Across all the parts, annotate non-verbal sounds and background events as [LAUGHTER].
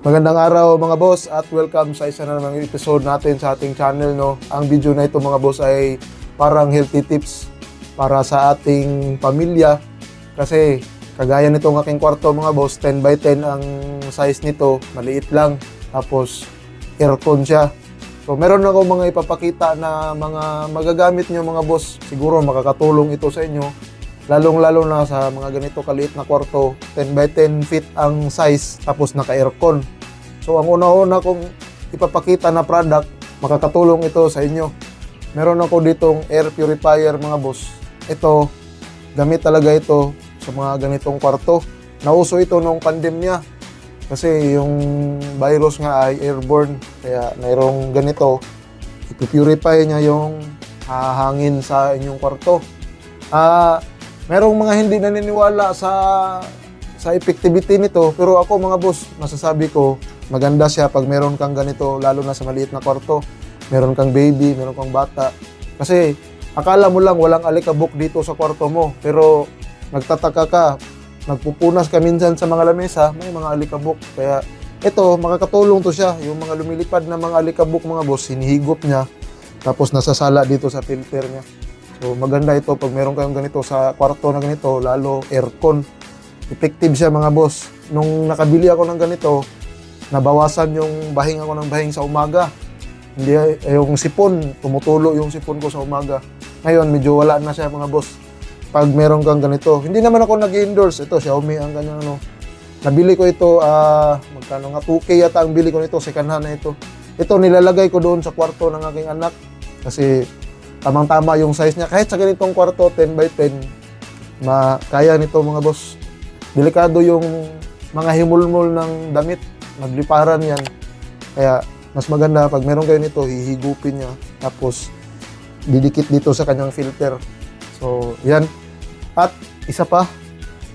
Magandang araw mga boss at welcome sa isa na namang episode natin sa ating channel no. Ang video na ito mga boss ay parang healthy tips para sa ating pamilya kasi kagaya nitong aking kwarto mga boss 10 by 10 ang size nito, maliit lang tapos aircon siya. So meron ako mga ipapakita na mga magagamit nyo mga boss. Siguro makakatulong ito sa inyo lalong-lalo na sa mga ganito kaliit na kwarto, 10 by 10 feet ang size, tapos naka-aircon. So, ang una-una kong ipapakita na product, makakatulong ito sa inyo. Meron ako ditong air purifier mga boss. Ito, gamit talaga ito sa mga ganitong kwarto. Nauso ito nung pandemya. Kasi yung virus nga ay airborne. Kaya mayroong ganito, ipipurify niya yung ah, hangin sa inyong kwarto. Ah, merong mga hindi naniniwala sa sa effectivity nito, pero ako mga boss, masasabi ko, maganda siya pag meron kang ganito, lalo na sa maliit na kwarto. Meron kang baby, meron kang bata. Kasi akala mo lang walang alikabok dito sa kwarto mo, pero nagtataka ka, nagpupunas ka minsan sa mga lamesa, may mga alikabok. Kaya ito, makakatulong to siya. Yung mga lumilipad na mga alikabok mga boss, hinihigop niya, tapos nasasala dito sa filter niya. So maganda ito pag meron kayong ganito sa kwarto na ganito, lalo aircon. Effective siya mga boss. Nung nakabili ako ng ganito, nabawasan yung bahing ako ng bahing sa umaga. Hindi eh, yung sipon, tumutulo yung sipon ko sa umaga. Ngayon medyo wala na siya mga boss. Pag meron kang ganito, hindi naman ako nag-endorse. Ito Xiaomi ang kanyang ano. Nabili ko ito, ah, magkano nga 2K yata ang bili ko nito, second hand na ito. Ito nilalagay ko doon sa kwarto ng aking anak kasi tamang-tama yung size niya. Kahit sa ganitong kwarto, 10 by 10, makaya nito mga boss. Delikado yung mga himulmol ng damit. Magliparan yan. Kaya mas maganda pag meron kayo nito, hihigupin niya. Tapos didikit dito sa kanyang filter. So, yan. At isa pa,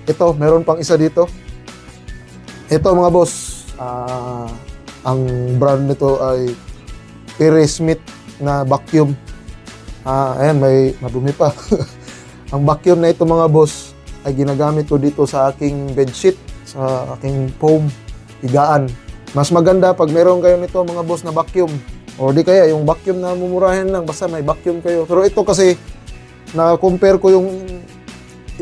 ito, meron pang isa dito. Ito mga boss, ah, ang brand nito ay Perry Smith na vacuum. Ah, ayan, may madumi pa. [LAUGHS] ang vacuum na ito mga boss ay ginagamit ko dito sa aking bedsheet, sa aking foam, higaan. Mas maganda pag meron kayo nito mga boss na vacuum. O di kaya yung vacuum na mumurahin lang, basta may vacuum kayo. Pero ito kasi, na-compare ko yung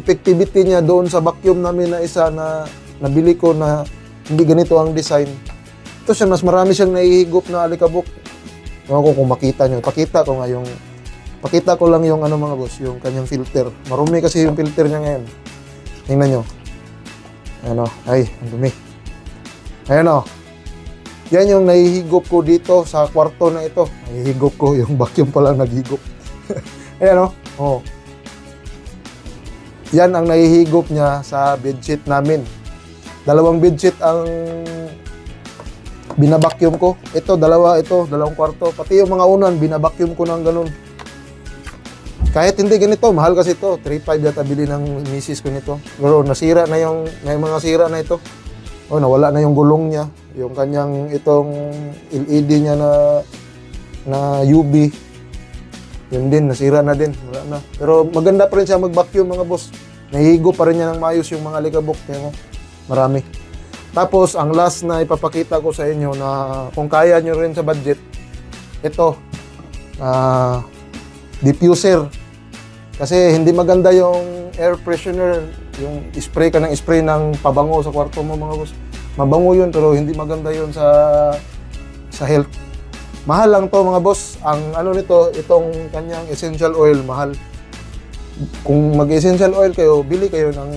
effectivity niya doon sa vacuum namin na isa na nabili ko na hindi ganito ang design. Ito siya, mas marami siyang naihigop na alikabok. Ewan ko kung makita nyo. Pakita ko nga yung Pakita ko lang yung ano mga boss, yung kanyang filter. Marumi kasi yung filter niya ngayon. Tingnan nyo. Ano, ay, ang dumi. Ayan o. Yan yung nahihigop ko dito sa kwarto na ito. Nahihigop ko, yung vacuum pa lang naghigop. [LAUGHS] Ayan o. Oh. Yan ang nahihigop niya sa bedsheet namin. Dalawang bedsheet ang binabacuum ko. Ito, dalawa, ito, dalawang kwarto. Pati yung mga unan, binabacuum ko ng ganun. Kahit hindi ganito, mahal kasi ito. 3.5 yata bili ng misis ko nito. Pero nasira na yung, may mga sira na ito. Oh, nawala na yung gulong niya. Yung kanyang itong LED niya na na UV. Yun din, nasira na din. Wala na. Pero maganda pa rin siya mag-vacuum mga boss. Nahigo pa rin niya ng maayos yung mga likabok. Kaya marami. Tapos, ang last na ipapakita ko sa inyo na kung kaya nyo rin sa budget, ito, ah, diffuser. Kasi hindi maganda yung air freshener, yung spray ka ng spray ng pabango sa kwarto mo mga boss. Mabango yun pero hindi maganda yun sa sa health. Mahal lang to mga boss. Ang ano nito, itong kanyang essential oil, mahal. Kung mag-essential oil kayo, bili kayo ng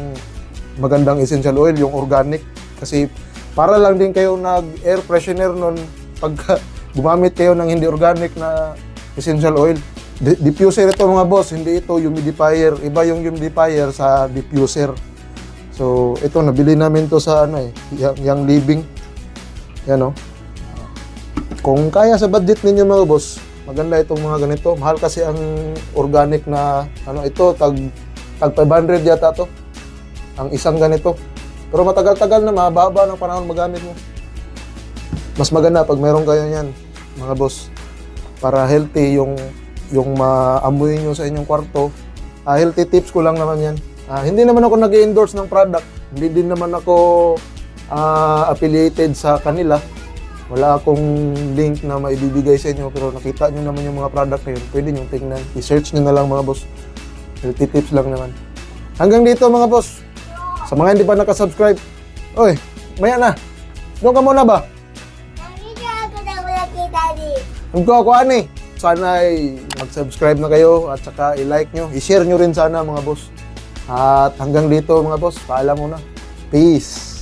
magandang essential oil, yung organic. Kasi para lang din kayo nag-air freshener nun pagka gumamit kayo ng hindi organic na essential oil. Di- diffuser ito mga boss, hindi ito humidifier. Iba yung humidifier sa diffuser. So, ito nabili namin to sa ano eh, yung, yung living. Yan oh. Kung kaya sa budget ninyo mga boss, maganda itong mga ganito. Mahal kasi ang organic na ano ito tag tag 500 yata to. Ang isang ganito. Pero matagal-tagal na mahaba ng panahon magamit mo. Mas maganda pag meron kayo niyan, mga boss. Para healthy yung yung maamoy nyo sa inyong kwarto. Ah, healthy tips ko lang naman yan. Ah, hindi naman ako nag endorse ng product. Hindi din naman ako ah, affiliated sa kanila. Wala akong link na maibibigay sa inyo pero nakita nyo naman yung mga product na yun. Pwede nyo tingnan. I-search nyo na lang mga boss. Healthy tips lang naman. Hanggang dito mga boss. Sa mga hindi pa nakasubscribe, oy, maya na. Doon ka muna ba? Nakita ako na wala kita di. Ang ko ani. Sana ay mag-subscribe na kayo at saka i-like nyo. I-share nyo rin sana mga boss. At hanggang dito mga boss, paalam muna. Peace!